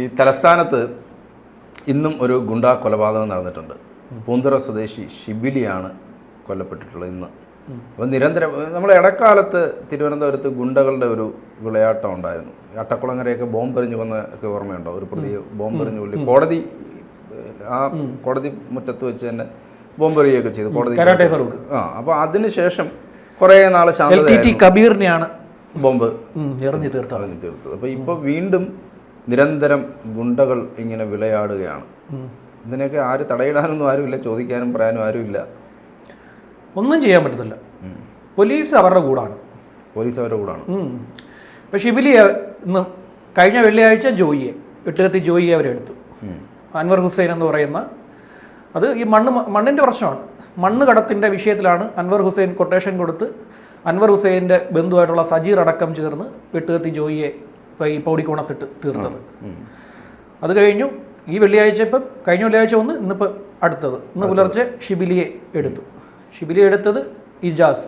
ഈ തലസ്ഥാനത്ത് ഇന്നും ഒരു ഗുണ്ടാ കൊലപാതകം നടന്നിട്ടുണ്ട്. പൂന്തുറ സ്വദേശി ഷിബിലിയാണ് കൊല്ലപ്പെട്ടിട്ടുള്ളത് ഇന്ന്. അപ്പം നിരന്തരം നമ്മൾ ഇടക്കാലത്ത് തിരുവനന്തപുരത്ത് ഗുണ്ടകളുടെ ഒരു വിളയാട്ടം ഉണ്ടായിരുന്നു. അട്ടക്കുളങ്ങരയൊക്കെ ബോംബെറിഞ്ഞ് വന്ന ഒക്കെ ഓർമ്മയുണ്ടോ? ഒരു പ്രതി ബോംബെറിഞ്ഞ് കൊല്ലി. കോടതി ആ കോടതി മുറ്റത്ത് വെച്ച് തന്നെ ബോംബെറിയൊക്കെ ചെയ്തു. കോടതി ഫറൂഖ്. ആ അപ്പോൾ അതിനുശേഷം കുറേ നാൾ ശാന്തി കബീറിനെയാണ് ബോംബ്. എറിഞ്ഞു തീർത്തത്. കളഞ്ഞു തീർത്തത്. അപ്പോൾ ഇപ്പോൾ വീണ്ടും നിരന്തരം ഗുണ്ടകൾ ഇങ്ങനെ വിളയാടുകയാണ്. ഇതിനൊക്കെ ആര് തടയിടാനൊന്നും ആരുമില്ല ചോദിക്കാനും പറയാനും ആരുമില്ല. ഒന്നും ചെയ്യാൻ പറ്റത്തില്ല. പോലീസ് അവരുടെ കൂടാണ്. പോലീസ് അവരുടെ കൂടാണ്. ഇപ്പം ഷിബിലിയെ ഇന്ന് കഴിഞ്ഞ വെള്ളിയാഴ്ച ജോയിയെ എട്ടുകത്തി ജോയിയെ അവരെടുത്തു. അൻവർ ഹുസൈൻ എന്ന് പറയുന്ന അത് ഈ മണ്ണ് മണ്ണിന്റെ പ്രശ്നമാണ്. മണ്ണ് കടത്തിന്റെ വിഷയത്തിലാണ് അൻവർ ഹുസൈൻ കൊട്ടേഷൻ കൊടുത്ത് അൻവർ ഹുസൈന്റെ ബന്ധുവായിട്ടുള്ള സജീർ അടക്കം ചേർന്ന് വെട്ടുകത്തി ജോയിയെ ഇപ്പോൾ ഈ പൗടിക്കോണത്തിട്ട് തീർത്തത്. അത് കഴിഞ്ഞു. ഈ വെള്ളിയാഴ്ച ഇപ്പം കഴിഞ്ഞ വെള്ളിയാഴ്ച ഒന്ന് ഇന്നിപ്പോൾ അടുത്തത്. ഇന്ന് പുലർച്ചെ ഷിബിലിയെ എടുത്തു. ഷിബിലിയെ എടുത്തത് ഇജാസ്.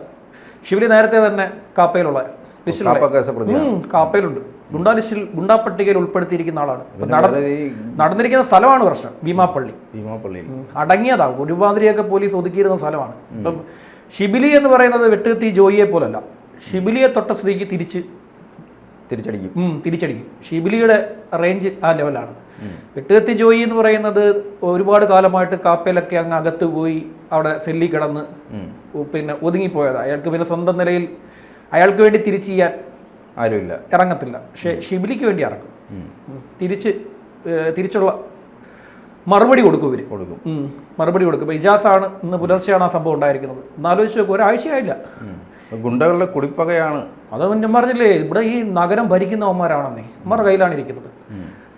ഷിബിലി നേരത്തെ തന്നെ കാപ്പയിലുള്ള ലിസ്റ്റിലുള്ള കാപ്പയിലുണ്ട്. ഗുണ്ടാ ലിസ്റ്റിൽ ഗുണ്ടാ പട്ടികയിൽ ഉൾപ്പെടുത്തിയിരിക്കുന്ന ആളാണ്. നടന്നിരിക്കുന്ന സ്ഥലമാണ് പ്രശ്നം. ഭീമാപ്പള്ളി. ഭീമാപ്പള്ളി അടങ്ങിയതാണ് അടങ്ങിയതാ. ഒരുമാതിരിയൊക്കെ പോലീസ് ഒതുക്കിയിരുന്ന സ്ഥലമാണ്. ഇപ്പം ഷിബിലി എന്ന് പറയുന്നത് വെട്ടുകത്തി ജോയിയെ പോലല്ല. ഷിബിലിയെ തൊട്ട സ്ഥിതിക്ക് തിരിച്ച് തിരിച്ചടിക്കും. തിരിച്ചടിക്കും. ഷിബിലിയുടെ റേഞ്ച് ആ ലെവലാണ് വെട്ടുകത്തി ജോയി എന്ന് പറയുന്നത് ഒരുപാട് കാലമായിട്ട് കാപ്പയിലൊക്കെ അങ്ങ് അകത്ത് പോയി അവിടെ സെല്ലി കിടന്ന് പിന്നെ ഒതുങ്ങിപ്പോയതാണ് അയാൾക്ക് പിന്നെ സ്വന്തം നിലയിൽ അയാൾക്ക് വേണ്ടി തിരിച്ചു ചെയ്യാൻ ആരുമില്ല. ഇറങ്ങത്തില്ല. പക്ഷേ ഷിബിലിക്ക് വേണ്ടി ഇറങ്ങും. തിരിച്ച് തിരിച്ചുള്ള മറുപടി കൊടുക്കും ഇവർ കൊടുക്കും. മറുപടി കൊടുക്കും. ഇജാസാണ് ഇന്ന് പുലർച്ചെയാണ് ആ സംഭവം ഉണ്ടായിരിക്കുന്നത്. എന്നാലോചിച്ച് നോക്കും ഒരാഴ്ചയായില്ല. ഗുണ്ടകളുടെ കുടിപ്പകയാണ്. അത് ഞാൻ പറഞ്ഞില്ലേ ഇവിടെ ഈ നഗരം ഭരിക്കുന്നവന്മാരാണെന്നേ അമ്മയുടെ കയ്യിലാണ് ഇരിക്കുന്നത്.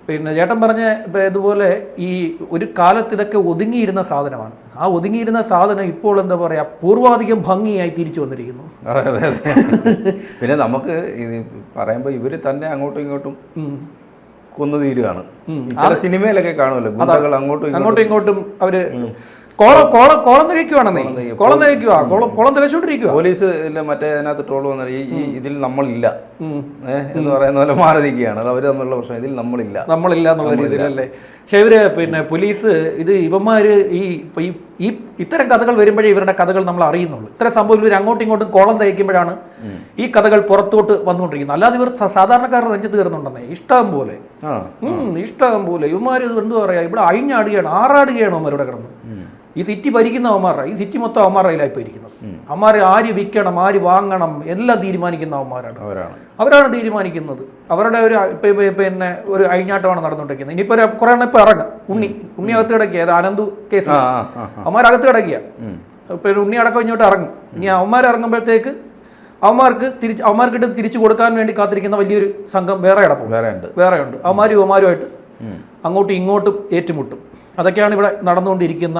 പിന്നെ ചേട്ടൻ പറഞ്ഞ ഇപ്പം ഇതുപോലെ ഈ ഒരു കാലത്ത് ഇതൊക്കെ ഒതുങ്ങിയിരുന്ന സാധനമാണ്. ആ ഒതുങ്ങിയിരുന്ന സാധനം ഇപ്പോൾ എന്താ പറയുക പൂർവാധികം ഭംഗിയായി തിരിച്ചു വന്നിരിക്കുന്നു. അതെ അതെ പിന്നെ നമുക്ക് ഇത് പറയുമ്പോൾ ഇവർ തന്നെ അങ്ങോട്ടും ഇങ്ങോട്ടും കൊന്നു തീരുകയാണ്. ചില സിനിമയിലൊക്കെ കാണുമല്ലോ അങ്ങോട്ടും ഇങ്ങോട്ടും. അങ്ങോട്ടും ഇങ്ങോട്ടും അവർ കോളം കോളം കോളം തികയ്ക്കുവാണെന്നേ. കോളം തികയ്ക്കുക കോളം കോളം തികച്ചോണ്ടിരിക്കുക പോലീസ് മറ്റേ അതിനകത്ത് ട്രോൾ വന്നാൽ ഈ ഇതിൽ നമ്മളില്ല. എന്ന് പറയുന്ന പോലെ മാറി നിൽക്കുകയാണ് അത് അവർ തമ്മിലുള്ള പ്രശ്നം. ഇതിൽ നമ്മളില്ല. നമ്മളില്ല എന്നുള്ള രീതിയിലല്ലേ. പക്ഷെ ഇവർ പിന്നെ പോലീസ് ഇത് ഇവന്മാര് ഈ ഈ ഇത്തരം കഥകൾ വരുമ്പോഴേ ഇവരുടെ കഥകൾ നമ്മൾ അറിയുന്നുള്ളൂ. ഇത്തരം സംഭവം ഇവർ അങ്ങോട്ടും ഇങ്ങോട്ടും കോളം തയ്ക്കുമ്പോഴാണ് ഈ കഥകൾ പുറത്തോട്ട് വന്നുകൊണ്ടിരിക്കുന്നത്. അല്ലാതെ ഇവർ സാധാരണക്കാരുടെ നെഞ്ചത്ത് കയറുന്നുണ്ടെന്നേ. ഇഷ്ടം പോലെ. ഇഷ്ടം പോലെ. ഇവന്മാർ എന്താ പറയാ? ഇവിടെ അഴിഞ്ഞാടുകയാണ് ആറാടുകയാണ് അവന്മാരുടെ കിടന്ന്. ഈ സിറ്റി ഭരിക്കുന്ന അവന്മാരുടെ ഈ സിറ്റി മൊത്തം അവന്മാരായിലായി ഇരിക്കുന്നത് അവന്മാർ ആര് വിൽക്കണം ആര് വാങ്ങണം എല്ലാം തീരുമാനിക്കുന്ന അവന്മാരാണ്. അവരാണ് തീരുമാനിക്കുന്നത്. അവരുടെ ഒരു പിന്നെ ഒരു അഴിഞ്ഞാട്ടമാണ് നടന്നുകൊണ്ടിരിക്കുന്നത്. ഇനിയിപ്പോ കുറെ എണ്ണം ഇപ്പൊ ഇറങ്ങും. ഉണ്ണി. ഉണ്ണി അകത്ത് കിടക്കുക അത് അനന്തു കേസ് അവന്മാരകത്ത് കിടക്കുക ഇപ്പൊ പിന്നെ ഉണ്ണി അടക്കം ഇങ്ങോട്ട് ഇറങ്ങും. ഇനി അവന്മാർ ഇറങ്ങുമ്പോഴത്തേക്ക് അവന്മാർക്ക് തിരിച്ച് അവന്മാർക്കിട്ട് തിരിച്ചു കൊടുക്കാൻ വേണ്ടി കാത്തിരിക്കുന്ന വലിയൊരു സംഘം വേറെ കിടപ്പും വേറെ ഉണ്ട്. വേറെ ഉണ്ട്. അവന്മാരും അവന്മാരുമായിട്ട്. അങ്ങോട്ടും ഇങ്ങോട്ടും ഏറ്റുമുട്ടും. അതൊക്കെയാണ് ഇവിടെ നടന്നുകൊണ്ടിരിക്കുന്ന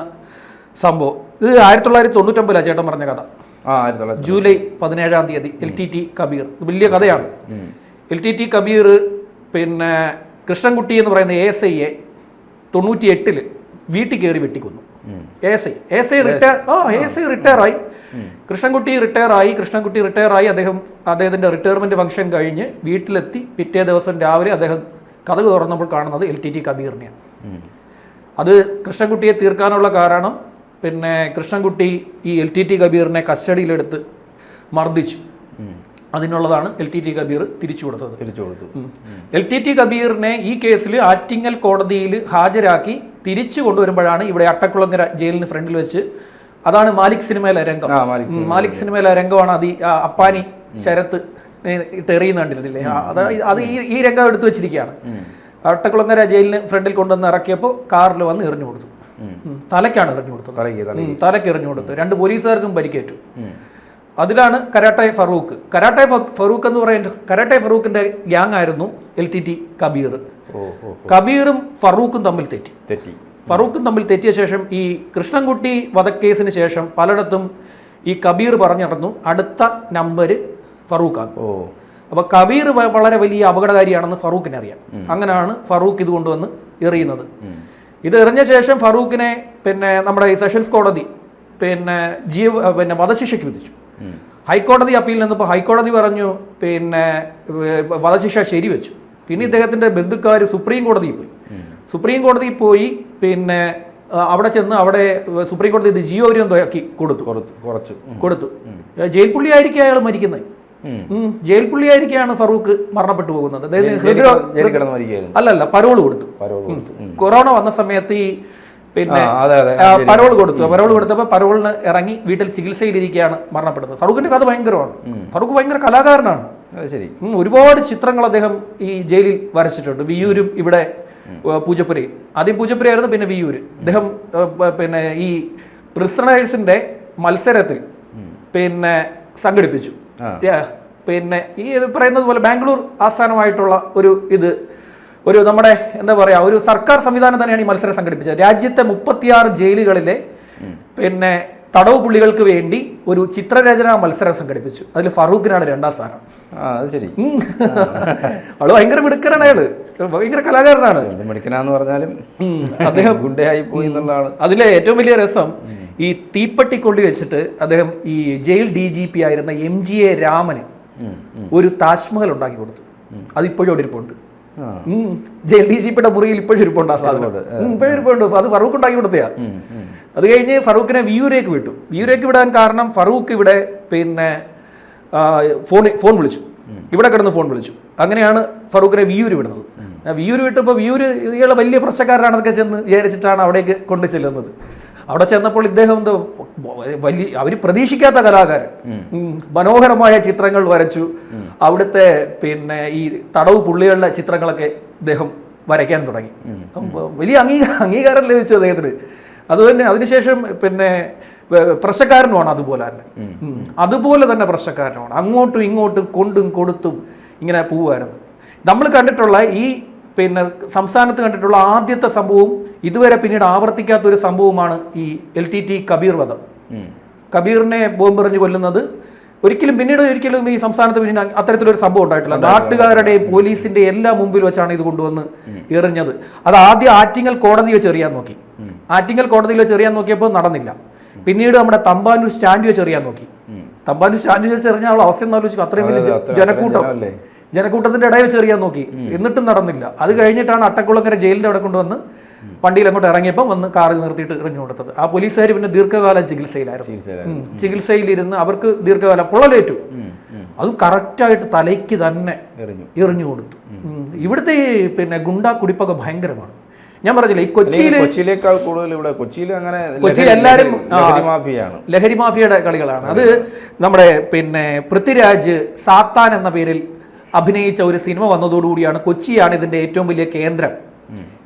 സംഭവം. ഇത് ആയിരത്തി തൊള്ളായിരത്തി തൊണ്ണൂറ്റൊമ്പതിലാണ് ചേട്ടൻ പറഞ്ഞ കഥ. ജൂലൈ പതിനേഴാം തീയതി എൽ ടി ടി കബീർ. വലിയ കഥയാണ്. എൽ ടി ടി കബീർ പിന്നെ കൃഷ്ണൻകുട്ടി എന്ന് പറയുന്ന എ എസ് ഐയെ തൊണ്ണൂറ്റി എട്ടിൽ വീട്ടിൽ കയറി വെട്ടിക്കൊന്നു. A S I A S I retire ആ എ എസ് ഐ റിട്ടയർ ആയി കൃഷ്ണൻകുട്ടി റിട്ടയർ ആയി കൃഷ്ണൻകുട്ടി റിട്ടയർ ആയി അദ്ദേഹം അദ്ദേഹത്തിന്റെ റിട്ടയർമെന്റ് ഫംഗ്ഷൻ കഴിഞ്ഞ് വീട്ടിലെത്തി. പിറ്റേ ദിവസം രാവിലെ അദ്ദേഹം കഥ തുറന്നപ്പോൾ കാണുന്നത് എൽ ടി ടി കബീറിനെയാണ്. അത് കൃഷ്ണൻകുട്ടിയെ തീർക്കാനുള്ള കാരണം പിന്നെ കൃഷ്ണൻകുട്ടി ഈ എൽ ടി ടി കബീറിനെ കസ്റ്റഡിയിലെടുത്ത് മർദ്ദിച്ചു. അതിനുള്ളതാണ് എൽ ടി ടി കബീർ തിരിച്ചു കൊടുത്തത്. തിരിച്ചു കൊടുത്തു. എൽ ടി ടി കബീറിനെ ഈ കേസിൽ ആറ്റിങ്ങൽ കോടതിയിൽ ഹാജരാക്കി തിരിച്ചു കൊണ്ടുവരുമ്പോഴാണ് ഇവിടെ അട്ടക്കുളങ്ങര ജയിലിന് ഫ്രണ്ടിൽ വെച്ച് അതാണ് മാലിക് സിനിമയിലെ രംഗം. മാലിക് സിനിമയിലെ രംഗമാണ് അത് അപ്പാനി ശരത്ത് ഇട്ട് എറിയുന്ന കണ്ടിരുന്നില്ലേ അത് അത് ഈ ഈ രംഗം എടുത്തു വെച്ചിരിക്കുകയാണ്. അട്ടക്കുളങ്ങര ജയിലിന് ഫ്രണ്ടിൽ കൊണ്ടുവന്ന് ഇറക്കിയപ്പോൾ കാറിൽ വന്ന് എറിഞ്ഞു കൊടുത്തു. തലയ്ക്കാണ് എറിഞ്ഞു കൊടുത്തത്. തലയ്ക്ക് തല ഉം, എറിഞ്ഞു കൊടുത്തു. രണ്ട് പോലീസുകാർക്കും പരിക്കേറ്റു. അതിലാണ് കരാട്ടെ ഫറൂഖ്. കരാട്ടെ ഫറൂഖ് എന്ന് പറയുന്ന കരാട്ടെ ഫറൂഖിന്റെ ഗ്യാങ് ആയിരുന്നു എൽ ടി ടി കബീർ. കബീറും ഫറൂഖും തമ്മിൽ തെറ്റി. തെറ്റി. ഫറൂഖും തമ്മിൽ തെറ്റിയ ശേഷം ഈ കൃഷ്ണൻകുട്ടി വധക്കേസിന് ശേഷം പലയിടത്തും ഈ കബീർ പറഞ്ഞു നടന്നു അടുത്ത നമ്പർ ഫറൂഖാണ്. അപ്പോൾ കബീർ വളരെ വലിയ അപകടകാരിയാണെന്ന് ഫറൂഖിനെ അറിയാം അങ്ങനെയാണ് ഫറൂഖ് ഇത് കൊണ്ടുവന്ന് എറിയുന്നത്. ഇത് എറിഞ്ഞ ശേഷം ഫറൂഖിനെ പിന്നെ നമ്മുടെ ഈ സെഷൻസ് കോടതി പിന്നെ ജീവ പിന്നെ വധശിക്ഷയ്ക്ക് വിധിച്ചു. ഹൈക്കോടതി അപ്പീൽ നിന്നിപ്പോൾ ഹൈക്കോടതി പറഞ്ഞു പിന്നെ വധശിക്ഷ ശരിവെച്ചു. പിന്നെ ഇദ്ദേഹത്തിന്റെ ബന്ധുക്കാർ സുപ്രീം കോടതിയിൽ പോയി. സുപ്രീം കോടതിയിൽ പോയി പിന്നെ അവിടെ ചെന്ന് അവിടെ സുപ്രീം കോടതി ഇത് ജീവപര്യം ആക്കി കൊടുത്തു. കുറച്ച്. കൊടുത്തു. ജയിൽ പുള്ളിയായിരിക്കും അയാൾ മരിക്കുന്നത്. ജയിൽ പുള്ളിയായിരിക്കാണ് ഫറൂഖ് മരണപ്പെട്ടു പോകുന്നത്. ഹൃദ്രോ അല്ലല്ല പരോൾ കൊടുത്തു. കൊറോണ വന്ന സമയത്ത് ഈ പിന്നെ പരോൾ കൊടുത്തു. പരോൾ കൊടുത്തപ്പോൾ പരോളിന് ഇറങ്ങി വീട്ടിൽ ചികിത്സയിലിരിക്കുകയാണ് മരണപ്പെടുന്നത്. ഫറൂഖിന്റെ കഥ ഭയങ്കരമാണ്. ഫറൂഖ് ഭയങ്കര കലാകാരനാണ്. ശരി. ഒരുപാട് ചിത്രങ്ങൾ അദ്ദേഹം ഈ ജയിലിൽ വരച്ചിട്ടുണ്ട്. വിയൂരും ഇവിടെ പൂജപ്പുരി ആദ്യം പൂജപ്പുരി ആയിരുന്നു പിന്നെ വിയൂര്. അദ്ദേഹം പിന്നെ ഈ പ്രിസണേഴ്സിന്റെ മത്സരത്തിൽ പിന്നെ സംഘടിപ്പിച്ചു. പിന്നെ ഈ പറയുന്നത് പോലെ ബാംഗ്ലൂർ ആസ്ഥാനമായിട്ടുള്ള ഒരു ഇത് ഒരു നമ്മുടെ എന്താ പറയാ ഒരു സർക്കാർ സംവിധാനം തന്നെയാണ് ഈ മത്സരം സംഘടിപ്പിച്ചത്. രാജ്യത്തെ മുപ്പത്തിയാറ് ജയിലുകളിലെ പിന്നെ തടവ് പുള്ളികൾക്ക് വേണ്ടി ഒരു ചിത്രരചന മത്സരം സംഘടിപ്പിച്ചു. അതിൽ ഫറൂഖിനാണ് രണ്ടാം സ്ഥാനം. ശരി. അവൾ ഭയങ്കര മിടുക്കനാണ് അയാൾ. ഭയങ്കര കലാകാരനാണ്. മിടുക്കനാന്ന് പറഞ്ഞാലും അദ്ദേഹം ഗുണ്ടയായി പോയി എന്നുള്ളതാണ്. അതിലെ ഏറ്റവും വലിയ രസം ഈ തീപ്പെട്ടി കൊള്ളി വെച്ചിട്ട് അദ്ദേഹം ഈ ജയിൽ ഡി ജി പി ആയിരുന്ന എം ജി എ രാമന്. ഒരു താജ്മഹൽ ഉണ്ടാക്കി കൊടുത്തു. അതിപ്പോഴും അവിടെ ഇരിപ്പുണ്ട്. ജയിൽ ഡി ജി പിയുടെ മുറിയിൽ ഇപ്പോഴും ഇരിപ്പുണ്ട് ആ സാധനം. ഇപ്പോഴും ഇരിപ്പുണ്ട്. അത് ഫറൂഖ് ഉണ്ടാക്കി കൊടുത്തയാ. അത് കഴിഞ്ഞ് ഫറൂഖിനെ വിയൂരേക്ക് വിട്ടു. വിയൂരേക്ക് വിടാൻ കാരണം ഫറൂഖ് ഇവിടെ പിന്നെ ഫോൺ ഫോൺ വിളിച്ചു. ഇവിടെ കിടന്ന് ഫോൺ വിളിച്ചു. അങ്ങനെയാണ് ഫറൂഖിനെ വിയൂര് വിടുന്നത്. വിയൂര് വിട്ടപ്പോൾ വിയൂര് ഇയാളെ വലിയ പ്രശ്നക്കാരനാണെന്നൊക്കെ ചെന്ന് വിചാരിച്ചിട്ടാണ് അവിടേക്ക് കൊണ്ടു ചെല്ലുന്നത് അവിടെ ചെന്നപ്പോൾ ഇദ്ദേഹം എന്തോ വലിയ അവർ പ്രതീക്ഷിക്കാത്ത കലാകാരൻ. മനോഹരമായ ചിത്രങ്ങൾ വരച്ചു. അവിടുത്തെ പിന്നെ ഈ തടവ് പുള്ളികളുടെ ചിത്രങ്ങളൊക്കെ ഇദ്ദേഹം വരയ്ക്കാൻ തുടങ്ങി. വലിയ അംഗീകാരം അംഗീകാരം ലഭിച്ചു അദ്ദേഹത്തിന്. അതുതന്നെ അതിനുശേഷം പിന്നെ പ്രശ്നക്കാരനുമാണ് അതുപോലെ തന്നെ. അതുപോലെ തന്നെ പ്രശ്നക്കാരനുമാണ് അങ്ങോട്ടും ഇങ്ങോട്ടും കൊണ്ടും കൊടുത്തും ഇങ്ങനെ പോവുമായിരുന്നു. നമ്മൾ കണ്ടിട്ടുള്ള ഈ പിന്നെ സംസ്ഥാനത്ത് കണ്ടിട്ടുള്ള ആദ്യത്തെ സംഭവവും ഇതുവരെ പിന്നീട് ആവർത്തിക്കാത്ത ഒരു സംഭവമാണ് ഈ എൽ ടി ടി കബീർ വധം. കബീറിനെ ബോംബെറിഞ്ഞ് കൊല്ലുന്നത് ഒരിക്കലും പിന്നീട് ഒരിക്കലും ഈ സംസ്ഥാനത്ത് പിന്നീട് അത്തരത്തിലൊരു സംഭവം ഉണ്ടായിട്ടില്ല. നാട്ടുകാരുടെ പോലീസിന്റെ എല്ലാ മുമ്പിൽ വെച്ചാണ് ഇത് കൊണ്ടുവന്ന് എറിഞ്ഞത്. അത് ആദ്യം ആറ്റിങ്ങൽ കോടതി വെച്ച് എറിയാൻ നോക്കി. ആറ്റിങ്ങൽ കോടതിയിൽ വെച്ച് എറിയാൻ നോക്കിയപ്പോൾ നടന്നില്ല. പിന്നീട് നമ്മുടെ തമ്പാനൂർ സ്റ്റാൻഡ് വെച്ച് എറിയാൻ നോക്കി. തമ്പാനൂർ സ്റ്റാൻഡ് വെച്ച് എറിഞ്ഞ അവസ്ഥ എന്നാലോചിക്കും അത്രയും വലിയ ജനക്കൂട്ടം? ജനക്കൂട്ടത്തിന്റെ ഇടയിൽ വെച്ച് എറിയാൻ നോക്കി. എന്നിട്ടും നടന്നില്ല. അത് കഴിഞ്ഞിട്ടാണ് അട്ടക്കുളങ്ങര ജയിലിന്റെ അവിടെ കൊണ്ടുവന്ന് വണ്ടിയിൽ അങ്ങോട്ട് ഇറങ്ങിയപ്പോൾ വന്ന് കാറിൽ നിർത്തിയിട്ട് എറിഞ്ഞു കൊടുത്തത് ആ പോലീസുകാർ പിന്നെ ദീർഘകാലം ചികിത്സയിലായിരുന്നു. ചികിത്സയിലിരുന്ന് അവർക്ക് ദീർഘകാലം പൊള്ളലേറ്റു. അതും കറക്റ്റായിട്ട് തലയ്ക്ക് തന്നെ എറിഞ്ഞു. കൊടുത്തു. ഇവിടുത്തെ പിന്നെ ഗുണ്ടാ കുടിപ്പൊക്കെ ഭയങ്കരമാണ്. ഞാൻ പറഞ്ഞില്ല ഈ കൊച്ചിയിൽ കൊച്ചിയിലേക്കാൾ കൂടുതൽ ഇവിടെ കൊച്ചിയിൽ അങ്ങനെ കൊച്ചിയിൽ എല്ലാവരും മാഫിയാണ്. ലഹരി മാഫിയയുടെ കളികളാണ്. അത്. നമ്മുടെ പിന്നെ പൃഥ്വിരാജ് സാത്താൻ എന്ന പേരിൽ അഭിനയിച്ച ഒരു സിനിമ വന്നതോടുകൂടിയാണ് കൊച്ചിയാണ് ഇതിന്റെ ഏറ്റവും വലിയ കേന്ദ്രം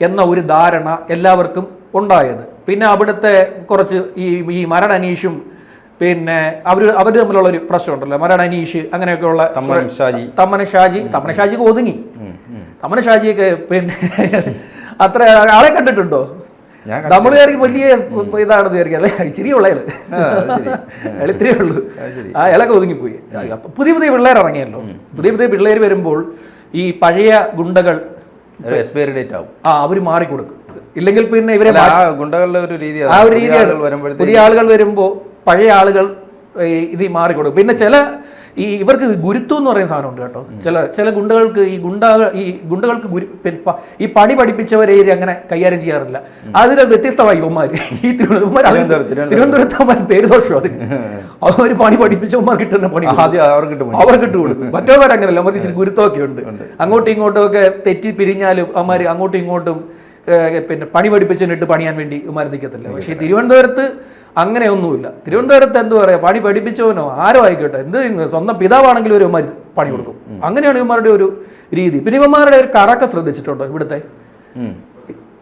എന്ന ഒരു ധാരണ എല്ലാവർക്കും ഉണ്ടായത്. പിന്നെ അവിടുത്തെ കുറച്ച് ഈ ഈ മരൺ അനീഷും പിന്നെ അവർ അവർ തമ്മിലുള്ള ഒരു പ്രശ്നമുണ്ടല്ലോ മരൺ അനീഷ് അങ്ങനെയൊക്കെയുള്ള തമ്മനം ഷാജി. തമ്മന ഷാജി. തമ്മന ഷാജിക്ക് ഒതുങ്ങി. തമ്മന ഷാജിയൊക്കെ പിന്നെ അത്ര ആളെ കണ്ടിട്ടുണ്ടോ? നമ്മൾ വിചാരിക്കും വലിയ ഇതാണ് വിചാരിക്കാം അല്ലെ? ഇച്ചിരി ഉള്ള. അയാൾ ഇത്രയേ ഉള്ളൂ. ആ ഇളക്കെ ഒതുങ്ങിപ്പോയി. അപ്പൊ പുതിയ പുതിയ പിള്ളേർ ഇറങ്ങിയല്ലോ. പുതിയ പുതിയ പിള്ളേർ വരുമ്പോൾ ഈ പഴയ ഗുണ്ടകൾ എക്സ്പയറി ഡേറ്റ് ആവും. ആ അവർ മാറിക്കൊടുക്കും. ഇല്ലെങ്കിൽ പിന്നെ ഇവരെ ഗുണ്ടകളുടെ ഒരു രീതി ആ ഒരു രീതിയാണ്. പുതിയ ആളുകൾ വരുമ്പോൾ പഴയ ആളുകൾ ഇത് മാറിക്കൊടുക്കും. പിന്നെ ചില ഈ ഇവർക്ക് ഗുരുത്വം എന്ന് പറയുന്ന സാധനമുണ്ട് കേട്ടോ. ചില ചില ഗുണ്ടകൾക്ക് ഈ ഗുണ്ട ഈ ഗുണ്ടകൾക്ക് ഗുരു ഈ പണി പഠിപ്പിച്ചവരെ അങ്ങനെ കൈകാര്യം ചെയ്യാറില്ല. അതിൽ വ്യത്യസ്തമായി ഇവന്മാർ. ഈ തിരുവനന്തപുരം തിരുവനന്തപുരം, തിരുവനന്തപുരം. തിരുവനന്തപുരത്തവന്മാർ പേര് ദോഷം അതിന്? അവർ പണി പഠിപ്പിച്ചവന്മാർ കിട്ടുന്ന പണി അവർക്ക് ഇട്ട് കൊടുക്കും. മറ്റവന്മാർ അങ്ങനെയല്ല അവർക്ക് ഇച്ചിരി ഗുരുത്വമൊക്കെ ഉണ്ട്. അങ്ങോട്ടും ഇങ്ങോട്ടും ഒക്കെ തെറ്റി പിരിഞ്ഞാലും അവന്മാർ അങ്ങോട്ടും ഇങ്ങോട്ടും പിന്നെ പണി പഠിപ്പിച്ചിട്ട് പണിയാൻ വേണ്ടി ഇവന്മാർ നിൽക്കത്തില്ല പക്ഷേ തിരുവനന്തപുരത്ത് അങ്ങനെയൊന്നുമില്ല. തിരുവനന്തപുരത്ത് എന്ത് പറയാ? പണി പഠിപ്പിച്ചവനോ? ആരോ ആയിക്കോട്ടെ. എന്ത് സ്വന്തം പിതാവാണെങ്കിലും ഒരു ഇവന്മാർ പണി കൊടുക്കും. അങ്ങനെയാണ് ഇവന്മാരുടെ ഒരു രീതി. പിന്നെ ഇവന്മാരുടെ ഒരു കറക്കം ശ്രദ്ധിച്ചിട്ടുണ്ടോ ഇവിടുത്തെ?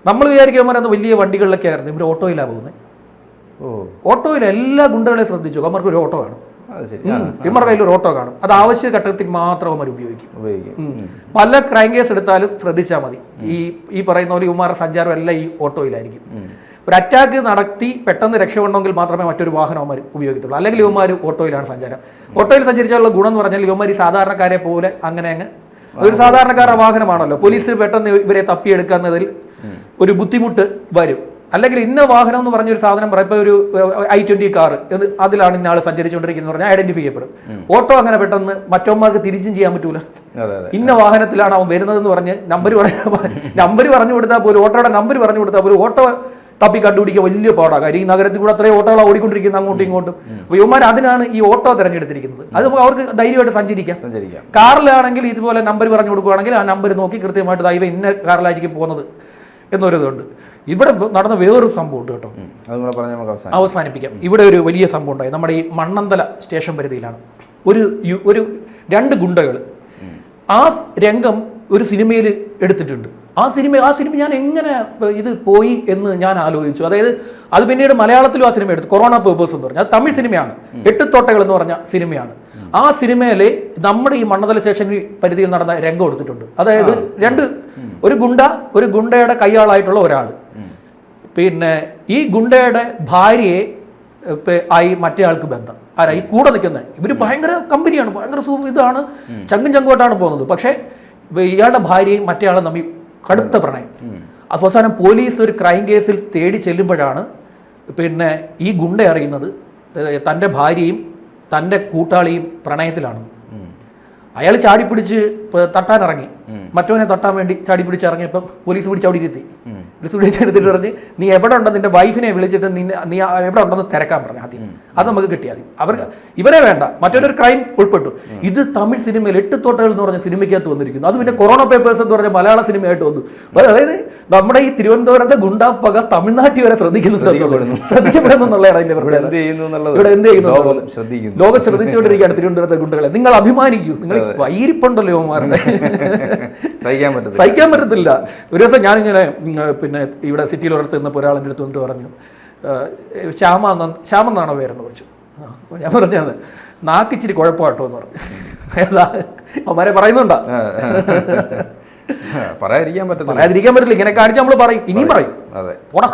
നമ്മൾ വിചാരിക്കും ഇവന്മാരന്ന് വലിയ വണ്ടികളിലൊക്കെ ആയിരുന്നു. ഇവർ ഓട്ടോയിലാണ് പോകുന്നത് ഓട്ടോയിൽ എല്ലാ ഗുണ്ടകളെയും ശ്രദ്ധിച്ചു. അവന്മാർക്ക് ഒരു ഓട്ടോ കാണും. ഇവരുടെ കയ്യിൽ ഒരു ഓട്ടോ കാണും. അത് ആവശ്യ ഘട്ടത്തിൽ മാത്രം അവന്മാർ ഉപയോഗിക്കും. ഉപയോഗിക്കും. പല ക്രൈം കേസ് എടുത്താലും ശ്രദ്ധിച്ചാൽ മതി. ഈ ഈ പറയുന്ന പോലെ ഇവന്മാരുടെ സഞ്ചാരം എല്ലാം ഈ ഓട്ടോയിലായിരിക്കും. ഒരു അറ്റാക്ക് നടത്തി പെട്ടെന്ന് രക്ഷപ്പെടണമെങ്കിൽ മാത്രമേ മറ്റൊരു വാഹനം അവന്മാർ ഉപയോഗിക്കുള്ളൂ അല്ലെങ്കിൽ ഇവന്മാർ ഓട്ടോയിലാണ് സഞ്ചാരം. ഓട്ടോയിൽ സഞ്ചരിച്ചാലുള്ള ഗുണം എന്ന് പറഞ്ഞാൽ ഇവന്മാർ ഈ സാധാരണക്കാരെ പോലെ അങ്ങനെ അങ്ങ് ഒരു സാധാരണക്കാരുടെ വാഹനമാണല്ലോ. പോലീസ് പെട്ടെന്ന് ഇവരെ തപ്പിയെടുക്കുന്നതിൽ ഒരു ബുദ്ധിമുട്ട് വരും. അല്ലെങ്കിൽ ഇന്ന വാഹനം എന്ന് പറഞ്ഞ ഒരു സാധനം പറയാം ഇപ്പോൾ ഒരു ഐ ട്വന്റി കാർ എന്ന് അതിലാണ് ഇന്നാൾ സഞ്ചരിച്ചുകൊണ്ടിരിക്കുന്നത് പറഞ്ഞാൽ ഐഡന്റിഫൈ ചെയ്യപ്പെടും. ഓട്ടോ അങ്ങനെ പെട്ടെന്ന് മറ്റവന്മാർക്ക് തിരിച്ചും ചെയ്യാൻ പറ്റൂല. ഇന്ന വാഹനത്തിലാണ് അവൻ വരുന്നതെന്ന് പറഞ്ഞ് നമ്പർ പറഞ്ഞ നമ്പർ പറഞ്ഞു കൊടുത്താൽ പോലും ഓട്ടോയുടെ നമ്പർ പറഞ്ഞു കൊടുത്താൽ പോലും ഓട്ടോ തപ്പി കണ്ടുപിടിക്കുക വലിയ പാടാണ് കാര്യം ഈ നഗരത്തിൽ കൂടെ അത്രയും ഓട്ടോകളാണ് ഓടിക്കൊണ്ടിരിക്കുന്നത് അങ്ങോട്ടും ഇങ്ങോട്ടും. അപ്പോൾ ഇവന്മാർ അതിനാണ് ഈ ഓട്ടോ തിരഞ്ഞെടുത്തിരിക്കുന്നത്. അത് അവർക്ക് ധൈര്യമായിട്ട് സഞ്ചരിക്കാം. സഞ്ചരിക്കാം. കാറിലാണെങ്കിൽ ഇതുപോലെ നമ്പർ പറഞ്ഞു കൊടുക്കുകയാണെങ്കിൽ ആ നമ്പർ നോക്കി കൃത്യമായിട്ട് ദൈവം ഇന്ന കാറിലായിരിക്കും പോകുന്നത് എന്നൊരിതുണ്ട് ഇവിടെ നടന്ന വേറൊരു സംഭവം ഉണ്ട് കേട്ടോ. അവസാനിപ്പിക്കാം. ഇവിടെ ഒരു വലിയ സംഭവം ഉണ്ടായി. നമ്മുടെ ഈ മണ്ണന്തല സ്റ്റേഷൻ പരിധിയിലാണ്. ഒരു ഒരു രണ്ട് ഗുണ്ടകൾ ആ രംഗം ഒരു സിനിമയിൽ എടുത്തിട്ടുണ്ട്. ആ സിനിമ ആ സിനിമ ഞാൻ എങ്ങനെ ഇത് പോയി എന്ന് ഞാൻ ആലോചിച്ചു. അതായത് അത് പിന്നീട് മലയാളത്തിലും ആ സിനിമ എടുത്തു. കൊറോണ പേപ്പേഴ്സ് എന്ന് പറഞ്ഞാൽ തമിഴ് സിനിമയാണ്. എട്ടുത്തോട്ടകൾ എന്ന് പറഞ്ഞ സിനിമയാണ്. ആ സിനിമയിലെ നമ്മുടെ ഈ മണ്ണതല സ്റ്റേഷൻ പരിധിയിൽ നടന്ന രംഗം എടുത്തിട്ടുണ്ട്. അതായത് രണ്ട് ഒരു ഗുണ്ട ഒരു ഗുണ്ടയുടെ കൈയാളായിട്ടുള്ള ഒരാൾ. പിന്നെ ഈ ഗുണ്ടയുടെ ഭാര്യയെ ആയി മറ്റേ ആൾക്ക് ബന്ധം. ആരാ? ഈ കൂടെ നിൽക്കുന്ന. ഇവർ ഭയങ്കര കമ്പനിയാണ്. ഭയങ്കര ഇതാണ് ചങ്കും ചങ്കുമായിട്ടാണ് പോകുന്നത്. പക്ഷേ ഇയാളുടെ ഭാര്യയും മറ്റേ ആളും തമ്മിൽ കടുത്ത പ്രണയം അവസാനം പോലീസ് ഒരു ക്രൈം കേസിൽ തേടി ചെല്ലുമ്പോഴാണ് പിന്നെ ഈ ഗുണ്ട അറിയുന്നത് തന്റെ ഭാര്യയും തന്റെ കൂട്ടാളിയും പ്രണയത്തിലാണ്. അയാൾ ചാടിപ്പിടിച്ച് തട്ടാൻ ഇറങ്ങി മറ്റവനെ തട്ടാൻ വേണ്ടി ചാടിപ്പിടിച്ച് ഇറങ്ങിയപ്പോൾ പോലീസ് പിടിച്ച് അവിടെ ഇരുത്തി. പോലീസ് പിടിച്ചെടുത്തിട്ട് പറഞ്ഞ് നീ എവിടെ ഉണ്ടോ നിന്റെ വൈഫിനെ വിളിച്ചിട്ട് നിന്നെ നീ എവിടെ ഉണ്ടെന്ന് തിരക്കാൻ പറഞ്ഞു ആദ്യം. അത് നമുക്ക് കിട്ടിയാൽ മതി. അവർ ഇവരെ വേണ്ട. മറ്റൊരു ക്രൈം ഉൾപ്പെട്ടു. ഇത് തമിഴ് സിനിമയിൽ എട്ട് തോട്ടകൾ എന്ന് പറഞ്ഞ സിനിമയ്ക്കകത്ത് വന്നിരിക്കുന്നു. അത് പിന്നെ കൊറോണ പേപ്പേഴ്സ് എന്ന് പറഞ്ഞ മലയാള സിനിമയായിട്ട് വന്നു. അതായത് നമ്മുടെ ഈ തിരുവനന്തപുരത്തെ ഗുണ്ടാപ്പക തമിഴ്നാട്ടിൽ വരെ അതിന്റെ ഇവിടെ എന്ത് ചെയ്യുന്നു ലോകം ശ്രദ്ധിച്ചുകൊണ്ടിരിക്കുകയാണ് തിരുവനന്തപുരത്തെ ഗുണ്ടകളെ. നിങ്ങൾ അഭിമാനിക്കൂ. നിങ്ങൾ വൈരിപ്പുണ്ടല്ലോ യുവമാരുടെ സഹിക്കാൻ പറ്റത്തില്ല. സഹിക്കാൻ പറ്റത്തില്ല. ഒരു ദിവസം ഞാനിങ്ങനെ പിന്നെ ഇവിടെ സിറ്റിയിൽ ഒരിടത്ത് നിന്നപ്പോൾ ഒരാളിന്റെ അടുത്ത് വന്നിട്ട് പറഞ്ഞു "ഏഹ്, ശ്യാമ ശ്യാമ എന്നാണോ പേരെന്ന് ചോദിച്ചു. ഞാൻ പറഞ്ഞത് നാക്കിച്ചിരി കുഴപ്പമാട്ടോ എന്ന് പറഞ്ഞു. ഏതാ? അവന്മാരെ പറയുന്നുണ്ടാ. പറയാതിരിക്കാൻ പറ്റത്തില്ല. പറയാതിരിക്കാൻ പറ്റില്ല ഇങ്ങനെ കാണിച്ച് നമ്മൾ പറയും. ഇനിയും പറയും. അതെ. പോടാ.